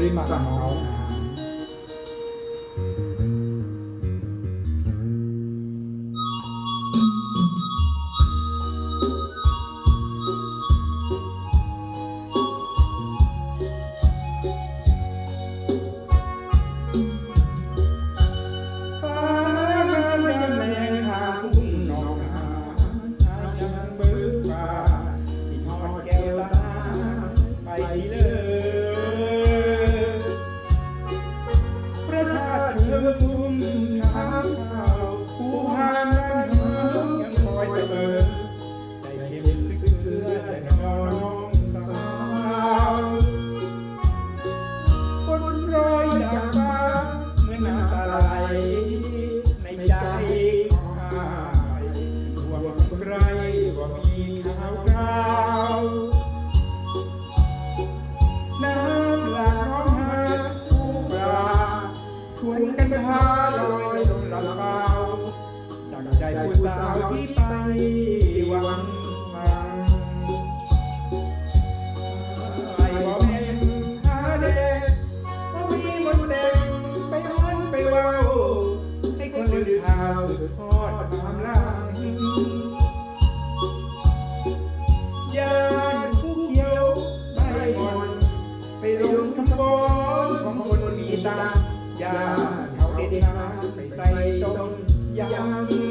ริมฝั่ง ชวนกันพาลอยลงลำเปาจากใจผู้สาวที่ไปหวังฟังไอ้บ่แม่นหาเด็กบ่มีมนต์เด็กไปอ้อนไปเว้าให้คนลือข่าวทอดความลัง ติเขาเด็ดนาไปใส่ต้นยาง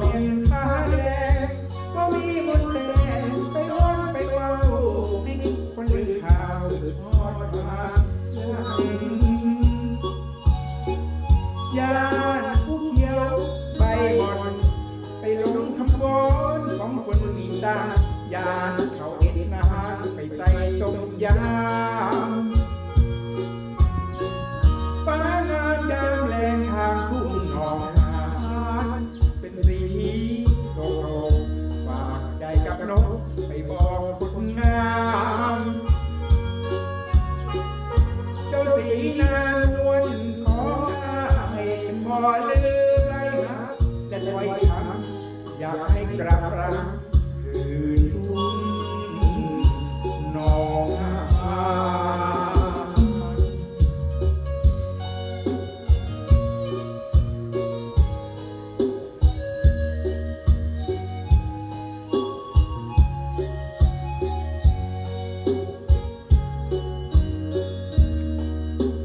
เห็นตาแดงก็มีมนต์แดงไปอ้อนไปเว้าให้คนลือข่าวทอดมาเรื่องญาติผู้เขียวใบบอน ไปลงคำบอนของคนมีตาญาเขาเอ็ดนาไปใส่ต้มยำ ลืมไรนะจะไว้ทำอยากให้กลับรักคืนตัว